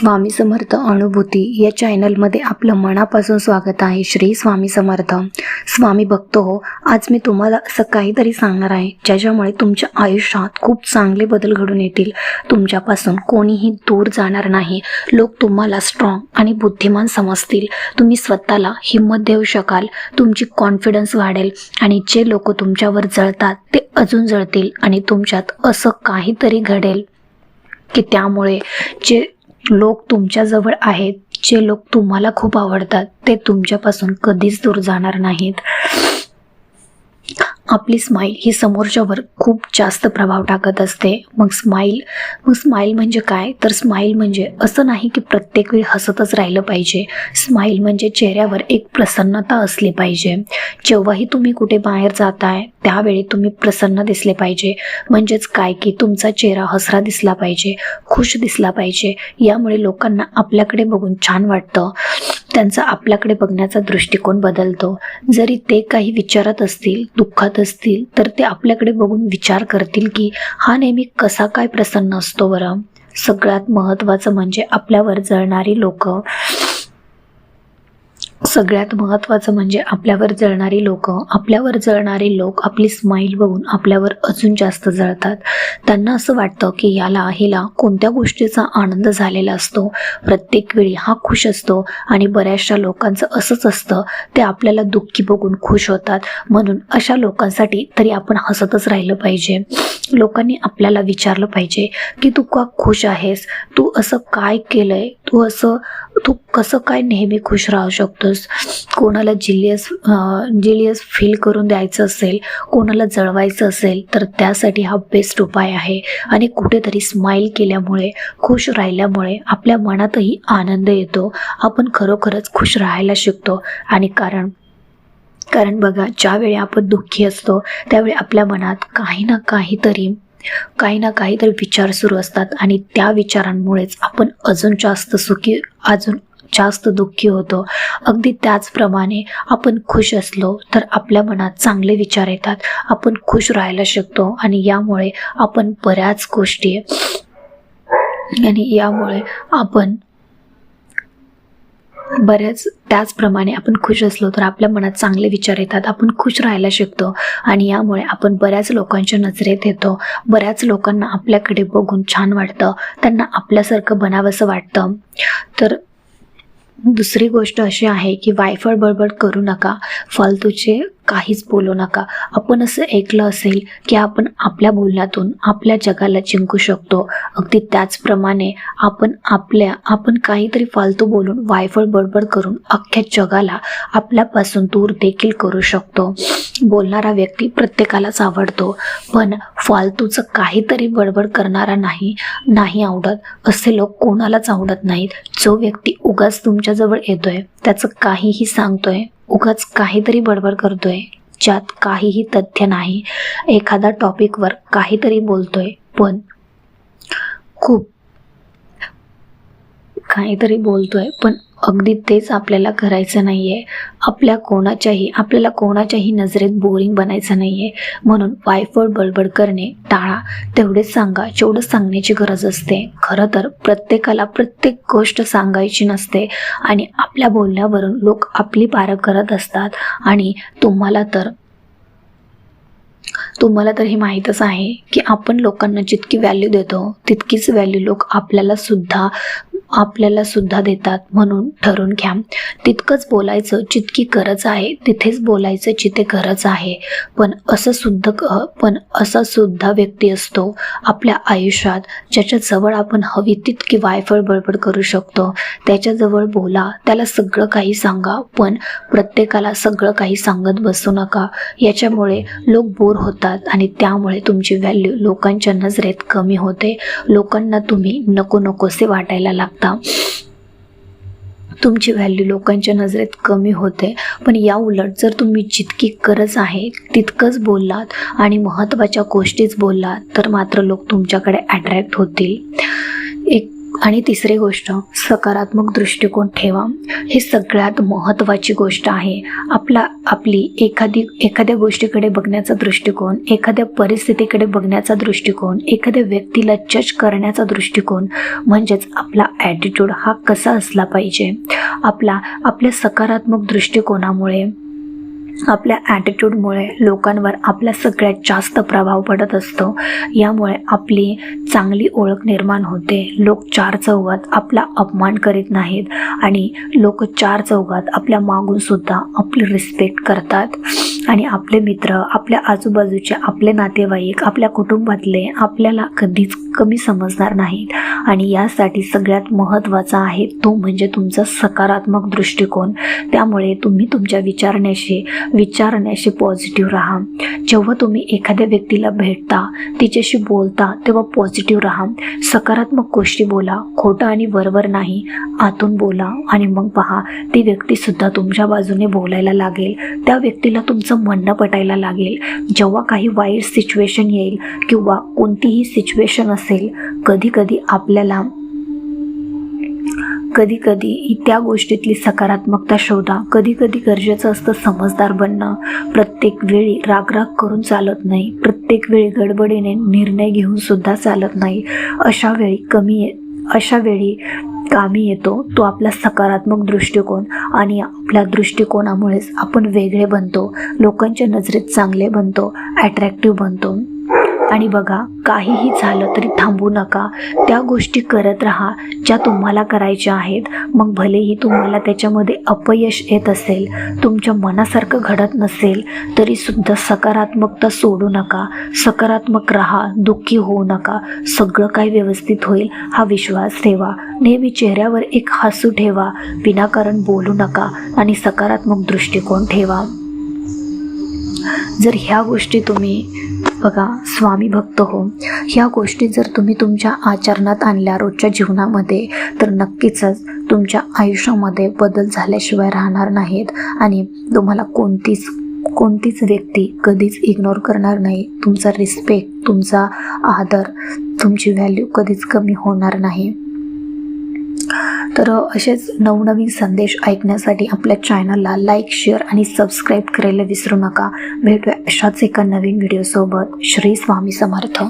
स्वामी समर्थ अनुभूती या चॅनलमध्ये आपलं मनापासून स्वागत आहे. श्री स्वामी समर्थ. स्वामी बघतो हो आज मी तुम्हाला असं काहीतरी सांगणार आहे ज्याच्यामुळे तुमच्या आयुष्यात खूप चांगले बदल घडून येतील. तुमच्यापासून कोणीही दूर जाणार नाही. लोक तुम्हाला स्ट्रॉंग आणि बुद्धिमान समजतील. तुम्ही स्वतःला हिंमत देऊ शकाल तुमची कॉन्फिडन्स वाढेल आणि जे लोक तुमच्यावर जळतात ते अजून जळतील आणि तुमच्यात असं काहीतरी घडेल. की त्यामुळे जे लोक तुमच्याजवळ आहेत जे लोक तुम्हाला खूप आवडतात ते तुमच्यापासून कधीच दूर जाणार नाहीत. आपली स्माईल ही समोरच्यावर खूप जास्त प्रभाव टाकत असते. मग स्माईल मग स्माईल म्हणजे काय? तर स्माईल म्हणजे असं नाही की प्रत्येक वेळी हसतच राहिलं पाहिजे. स्माईल म्हणजे चेहऱ्यावर एक प्रसन्नता असली पाहिजे. जेव्हाही तुम्ही कुठे बाहेर जाताय त्यावेळी तुम्ही प्रसन्न दिसले पाहिजे. म्हणजेच काय की तुमचा चेहरा हसरा दिसला पाहिजे खुश दिसला पाहिजे. यामुळे लोकांना आपल्याकडे बघून छान वाटतं. त्यांचा आपल्याकडे बघण्याचा दृष्टिकोन बदलतो. जरी ते काही विचारत असतील दुःखात असतील तर ते आपल्याकडे बघून विचार करतील की हा नेहमी कसा काय प्रसन्न असतो बरं? सगळ्यात महत्त्वाचं म्हणजे आपल्यावर जळणारी लोक. सगळ्यात महत्त्वाचं म्हणजे आपल्यावर जळणारी लोक आपल्यावर जळणारे लोक आपली स्माईल बघून आपल्यावर अजून जास्त जळतात. त्यांना असं वाटतं की याला हिला कोणत्या गोष्टीचा आनंद झालेला असतो? प्रत्येक वेळी हा खुश असतो आणि बऱ्याचशा लोकांचं असंच असतं ते आपल्याला दुःखी बघून खुश होतात. म्हणून अशा लोकांसाठी तरी आपण हसतच राहिलं पाहिजे. लोकांनी आपल्याला विचारलं पाहिजे की तू का खुश आहेस? तू असं काय केलंय? तू असं तू कसं काय नेहमी खुश राहू शकतो शकतोस कोणाला जिलियस जिलियस फील करून द्यायचं असेल कोणाला जळवायचं असेल तर त्यासाठी हा बेस्ट उपाय आहे. आणि कुठेतरी स्माईल केल्यामुळे खुश राहिल्यामुळे आपल्या मनातही आनंद येतो. आपण खरोखरच खुश राहायला शिकतो. आणि कारण कारण बघा ज्यावेळी आपण दुःखी असतो त्यावेळी आपल्या मनात काही ना काहीतरी काही ना काहीतरी विचार सुरू असतात. आणि त्या विचारांमुळेच आपण अजून जास्त सुखी अजून जास्त दुःखी होतो. अगदी त्याचप्रमाणे आपण खुश असलो तर आपल्या मनात चांगले विचार येतात. आपण खुश राहायला शिकतो आणि यामुळे आपण बऱ्याच गोष्टी आणि यामुळे आपण बऱ्याच त्याचप्रमाणे आपण खुश असलो तर आपल्या मनात चांगले विचार येतात. आपण खुश राहायला शिकतो आणि यामुळे आपण बऱ्याच लोकांच्या नजरेत येतो. बऱ्याच लोकांना आपल्याकडे बघून छान वाटतं. त्यांना आपल्यासारखं बनावंसं वाटतं. तर दुसरी गोष्ट अशी आहे की वायफळ बडबड करू नका फालतूचे काहीच बोलू नका. आपण असं ऐकलं असेल की आपण आपल्या बोलण्यातून आपल्या जगाला जिंकू शकतो. अगदी त्याचप्रमाणे आपण आपल्या आपण काहीतरी फालतू बोलून वायफळ बडबड करून अख्ख्या जगाला आपल्यापासून दूर देखील करू शकतो. बोलणारा व्यक्ती प्रत्येकालाच आवडतो पण फालतूचं काहीतरी बडबड करणारा नाही नाही आवडत. असे लोक कोणालाच आवडत नाहीत. जो व्यक्ती उगाच तुमच्याजवळ येतोय त्याचं काहीही सांगतोय उगाच काहीतरी बडबड करतोय ज्यात काहीही तथ्य नाही एखादा टॉपिकवर काहीतरी बोलतोय पण खूप काहीतरी बोलतोय पण अगदी तेच आपल्याला करायचं नाही आहे आपल्या कोणाच्याही आपल्याला कोणाच्याही नजरेत बोरिंग बनायचं नाही आहे म्हणून वायफळ बडबड करणे टाळा. तेवढेच सांगा जेवढं सांगण्याची गरज असते. खरं तर प्रत्येकाला प्रत्येक गोष्ट सांगायची नसते. आणि आपल्या बोलण्यावरून लोक आपली पारख करत असतात. आणि तुम्हाला तर तुम्हाला तर हे माहीतच आहे की आपण लोकांना जितकी व्हॅल्यू देतो तितकीच व्हॅल्यू लोक आपल्याला सुद्धा आपल्याला सुद्धा देतात म्हणून ठरवून घ्या. तितकंच बोलायचं जितकी गरज आहे तिथेच बोलायचं जिथे गरज आहे. पण असं सुद्धा क- पण असा सुद्धा व्यक्ती असतो आपल्या आयुष्यात ज्याच्याजवळ आपण हवी तितकी वायफळ बडबड करू शकतो. त्याच्याजवळ बोला त्याला सगळं काही सांगा पण प्रत्येकाला सगळं काही सांगत बसू नका. याच्यामुळे लोक बोर होतात आणि त्यामुळे तुमची व्हॅल्यू लोकांच्या नजरेत कमी होते. लोकांना तुम्ही नको नकोसे वाटायला शकता तुमची व्हॅल्यू लोकांच्या नजरेत कमी होते. पण या उलट जर तुम्ही जितकी गरज आहे तितकंच बोललात आणि महत्त्वाच्या गोष्टीच बोललात तर मात्र लोक तुमच्याकडे अट्रॅक्ट होतील. आणि तिसरी गोष्ट सकारात्मक दृष्टिकोन ठेवा. ही सगळ्यात महत्त्वाची गोष्ट आहे. आपला आपली एखादी एखाद्या गोष्टीकडे बघण्याचा दृष्टिकोन एखाद्या परिस्थितीकडे बघण्याचा दृष्टिकोन एखाद्या व्यक्तीला जज करण्याचा दृष्टिकोन म्हणजेच आपला ॲटिट्यूड हा कसा असला पाहिजे? आपला आपल्या सकारात्मक दृष्टिकोनामुळे आपल्या ॲटिट्यूडमुळे लोकांवर आपला सगळ्यात जास्त प्रभाव पडत असतो. यामुळे आपली चांगली ओळख निर्माण होते. लोक चार चौघात आपला अपमान करीत नाहीत आणि लोक चार चौघात आपल्या मागूनसुद्धा आपली रिस्पेक्ट करतात. आणि आपले मित्र आपल्या आजूबाजूचे आपले नातेवाईक आपल्या कुटुंबातले आपल्याला कधीच कमी समजणार नाहीत आणि यासाठी सगळ्यात महत्त्वाचा आहे तो म्हणजे तुमचा सकारात्मक दृष्टिकोन. त्यामुळे तुम्ही तुमच्या विचारण्याशी विचारण्याशी पॉझिटिव्ह राहा. जेव्हा तुम्ही एखाद्या व्यक्तीला भेटता तिच्याशी बोलता तेव्हा पॉझिटिव्ह राहा. सकारात्मक गोष्टी बोला खोटं आणि वरवर नाही आतून बोला आणि मग पहा ती व्यक्तीसुद्धा तुमच्या बाजूने बोलायला लागेल. त्या व्यक्तीला तुमचं म्हणणं पटायला लागेल. जेव्हा काही वाईट सिच्युएशन येईल किंवा कोणतीही सिच्युएशन असेल कधी कधी आपल्याला कधी कधी त्या गोष्टीतली सकारात्मकता शोधा. कधी कधी गरजेचं असतं समजदार बनणं. प्रत्येक वेळी रागराग करून चालत नाही. प्रत्येक वेळी गडबडीने निर्णय घेऊन सुद्धा चालत नाही. अशा वेळी कमी ये अशा वेळी कामी येतो तो आपला सकारात्मक दृष्टिकोन आणि आपल्या दृष्टिकोनामुळेच आपण वेगळे बनतो. लोकांच्या नजरेत चांगले बनतो ॲट्रॅक्टिव्ह बनतो. आणि बघा काहीही झालं तरी थांबू नका. त्या गोष्टी करत राहा ज्या तुम्हाला करायच्या आहेत. मग भलेही तुम्हाला त्याच्यामध्ये अपयश येत असेल तुमच्या मनासारखं घडत नसेल तरी सुद्धा सकारात्मकता सोडू नका. सकारात्मक राहा दुःखी होऊ नका. सगळं काही व्यवस्थित होईल हा विश्वास ठेवा. नेहमी चेहऱ्यावर एक हसू ठेवा. विनाकारण बोलू नका आणि सकारात्मक दृष्टिकोन ठेवा. जर ह्या गोष्टी तुम्ही बघा स्वामी भक्त हो. ह्या गोष्टी जर तुम्ही तुमच्या आचरणात आणल्या रोजच्या जीवनामध्ये तर नक्कीचच तुमच्या आयुष्यामध्ये बदल झाल्याशिवाय राहणार नाहीत. आणि तुम्हाला कोणतीच कोणतीच व्यक्ती कधीच इग्नोर करणार नाही. तुमचा रिस्पेक्ट तुमचा आदर तुमची व्हॅल्यू कधीच कमी होणार नाही. तर असेच नवनवीन संदेश ऐकण्यासाठी आपल्या चॅनलला लाईक शेअर आणि सबस्क्राईब करायला विसरू नका. भेटूया अशाच एका नवीन व्हिडिओसोबत श्री स्वामी समर्थ.